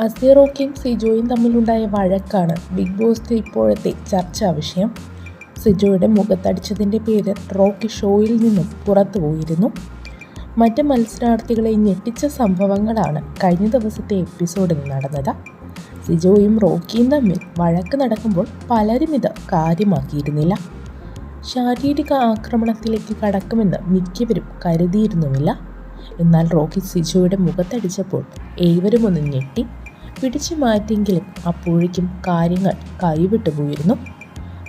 അസീറോക്കിയും സിജോയും തമ്മിലുണ്ടായ വഴക്കാണ് ബിഗ് ബോസിന്റെ ഇപ്പോഴത്തെ ചർച്ചാ വിഷയം. സിജോയുടെ മുഖത്തടിച്ചതിന്റെ പേര് റോക്കി ഷോയിൽ നിന്നും പുറത്തു പോയിരുന്നു. മറ്റ് മത്സരാർത്ഥികളെ ഞെട്ടിച്ച സംഭവങ്ങളാണ് കഴിഞ്ഞ ദിവസത്തെ എപ്പിസോഡിൽ നടന്നത്. സിജോയും റോക്കിയും തമ്മിൽ വഴക്ക് നടക്കുമ്പോൾ പലരും ഇത് കാര്യമാക്കിയിരുന്നില്ല. ശാരീരിക ആക്രമണത്തിലേക്ക് കടക്കുമെന്ന് മിക്കവരും കരുതിയിരുന്നുമില്ല. എന്നാൽ റോക്കി സിജോയുടെ മുഖത്തടിച്ചപ്പോൾ ഏവരും ഒന്ന് ഞെട്ടി. പിടിച്ചു മാറ്റിയെങ്കിലും അപ്പോഴേക്കും കാര്യങ്ങൾ കൈവിട്ടു പോയിരുന്നു.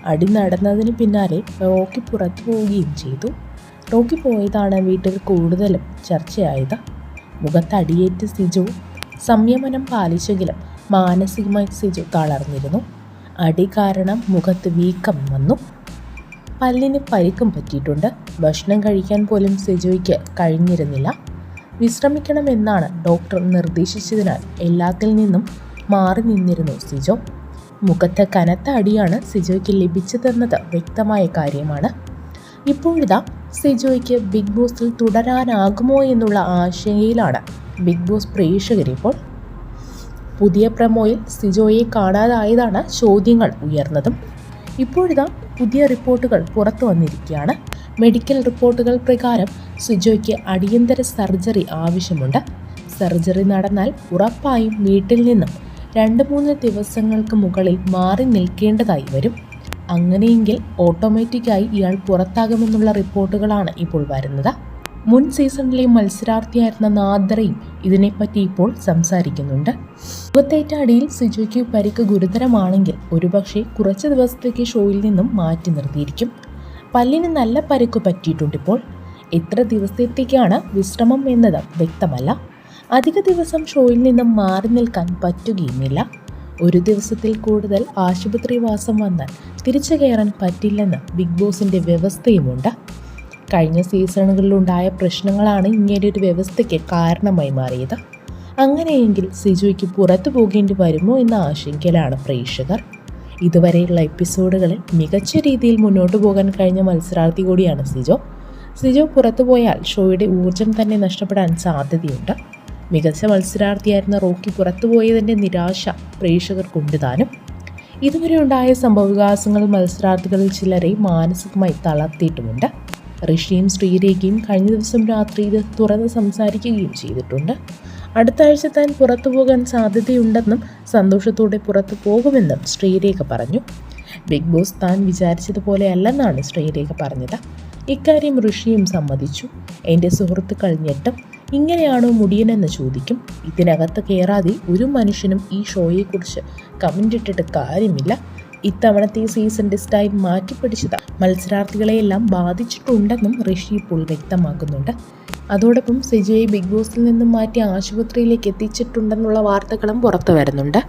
അടി നടന്നതിന് പിന്നാലെ റോക്കി പുറത്തു പോവുകയും ചെയ്തു. റോക്കി പോയതാണ് വീട്ടിൽ കൂടുതലും ചർച്ചയായത്. മുഖത്തടിയേറ്റ് സിജു സംയമനം പാലിച്ചെങ്കിലും മാനസികമായി സിജു തളർന്നിരുന്നു. അടി കാരണം മുഖത്ത് വീക്കം വന്നു. പല്ലിന് പരിക്കും പറ്റിയിട്ടുണ്ട്. ഭക്ഷണം കഴിക്കാൻ പോലും സിജുവിക്ക് കഴിഞ്ഞിരുന്നില്ല. വിശ്രമിക്കണമെന്നാണ് ഡോക്ടർ നിർദ്ദേശിച്ചതിനാൽ എല്ലാത്തിൽ നിന്നും മാറി നിന്നിരുന്നു സിജോ. മുഖത്ത് കനത്ത അടിയാണ് സിജോയ്ക്ക് ലഭിച്ചതെന്നത് വ്യക്തമായ കാര്യമാണ്. ഇപ്പോഴിതാ സിജോയ്ക്ക് ബിഗ് ബോസിൽ തുടരാനാകുമോ എന്നുള്ള ആശങ്കയിലാണ് ബിഗ് ബോസ് പ്രേക്ഷകരിപ്പോൾ പുതിയ പ്രമോയിൽ സിജോയെ കാണാതായതാണ് ചോദ്യങ്ങൾ ഉയർന്നതും. ഇപ്പോഴിതാ പുതിയ റിപ്പോർട്ടുകൾ പുറത്തു വന്നിരിക്കുകയാണ്. മെഡിക്കൽ റിപ്പോർട്ടുകൾ പ്രകാരം സുജോയ്ക്ക് അടിയന്തര സർജറി ആവശ്യമുണ്ട്. സർജറി നടന്നാൽ ഉറപ്പായും വീട്ടിൽ നിന്നും രണ്ട് മൂന്ന് ദിവസങ്ങൾക്ക് മുകളിൽ മാറി നിൽക്കേണ്ടതായി വരും. അങ്ങനെയെങ്കിൽ ഓട്ടോമാറ്റിക്കായി ഇയാൾ പുറത്താകുമെന്നുള്ള റിപ്പോർട്ടുകളാണ് ഇപ്പോൾ വരുന്നത്. മുൻ സീസണിലെ മത്സരാർത്ഥിയായിരുന്ന നാദ്രയും ഇതിനെപ്പറ്റി ഇപ്പോൾ സംസാരിക്കുന്നുണ്ട്. മുഖത്തേറ്റ അടിയിൽ സിജോയ്ക്ക് പരിക്ക് ഗുരുതരമാണെങ്കിൽ ഒരുപക്ഷെ കുറച്ച് ദിവസത്തേക്ക് ഷോയിൽ നിന്നും മാറ്റി നിർത്തിയിരിക്കും. പല്ലിന് നല്ല പരിക്ക് പറ്റിയിട്ടുണ്ട് ഇപ്പോൾ എത്ര ദിവസത്തേക്കാണ് വിശ്രമം എന്നത് വ്യക്തമല്ല. അധിക ദിവസം ഷോയിൽ നിന്നും മാറി നിൽക്കാൻ പറ്റുകയുമില്ല. ഒരു ദിവസത്തിൽ കൂടുതൽ ആശുപത്രിവാസം വന്നാൽ തിരിച്ചു കയറാൻ പറ്റില്ലെന്ന് ബിഗ് ബോസിന്റെ വ്യവസ്ഥയുമുണ്ട്. കഴിഞ്ഞ സീസണുകളിലുണ്ടായ പ്രശ്നങ്ങളാണ് ഇങ്ങനെ ഒരു വ്യവസ്ഥയ്ക്ക് കാരണമായി മാറിയത്. അങ്ങനെയെങ്കിൽ സിജുവിക്ക് പുറത്തു പോകേണ്ടി വരുമോ എന്ന ആശങ്കയിലാണ് പ്രേക്ഷകർ. ഇതുവരെയുള്ള എപ്പിസോഡുകളിൽ മികച്ച രീതിയിൽ മുന്നോട്ട് പോകാൻ കഴിഞ്ഞ മത്സരാർത്ഥി കൂടിയാണ് സിജോ. സിജോ പുറത്തു പോയാൽ ഷോയുടെ ഊർജം തന്നെ നഷ്ടപ്പെടാൻ സാധ്യതയുണ്ട്. മികച്ച മത്സരാർത്ഥിയായിരുന്ന റോക്കി പുറത്തുപോയതിന്റെ നിരാശ പ്രേക്ഷകർക്കുണ്ട് താനും. ഇതുവരെ ഉണ്ടായ സംഭവവികാസങ്ങൾ മത്സരാർത്ഥികളിൽ ചിലരെ മാനസികമായി തളർത്തിയിട്ടുമുണ്ട്. ഋഷിയും ശ്രീരേഖയും കഴിഞ്ഞ ദിവസം രാത്രി ഇത് തുറന്ന് സംസാരിക്കുകയും ചെയ്തിട്ടുണ്ട്. അടുത്ത ആഴ്ച താൻ പുറത്തു പോകാൻ സാധ്യതയുണ്ടെന്നും സന്തോഷത്തോടെ പുറത്തു പോകുമെന്നും ശ്രീരേഖ പറഞ്ഞു. ബിഗ് ബോസ് താൻ വിചാരിച്ചതുപോലെ അല്ലെന്നാണ് ശ്രീരേഖ പറഞ്ഞത്. ഇക്കാര്യം ഋഷിയും സമ്മതിച്ചു. എന്റെ സുഹൃത്തുക്കൾ ഞെട്ടും ഇങ്ങനെയാണോ മുടിയനെന്ന് ചോദിക്കും. ഇതിനകത്ത് കയറാതെ ഒരു മനുഷ്യനും ഈ ഷോയെക്കുറിച്ച് കമന്റ് ഇട്ടിട്ട് കാര്യമില്ല. ഇത്തവണത്തെ സീസൺ സ്റ്റൈൽ മാറ്റിപ്പിടിച്ചത്. മത്സരാർത്ഥികളെയെല്ലാം ബാധിച്ചിട്ടുണ്ടെന്നും ഋഷി ഇപ്പോൾ വ്യക്തമാക്കുന്നുണ്ട്. അതോടൊപ്പം സിജയെ ബിഗ് ബോസിൽ നിന്നും മാറ്റി ആശുപത്രിയിലേക്ക് എത്തിച്ചിട്ടുണ്ടെന്നുള്ള വാർത്തകളും പുറത്തു വരുന്നുണ്ട്.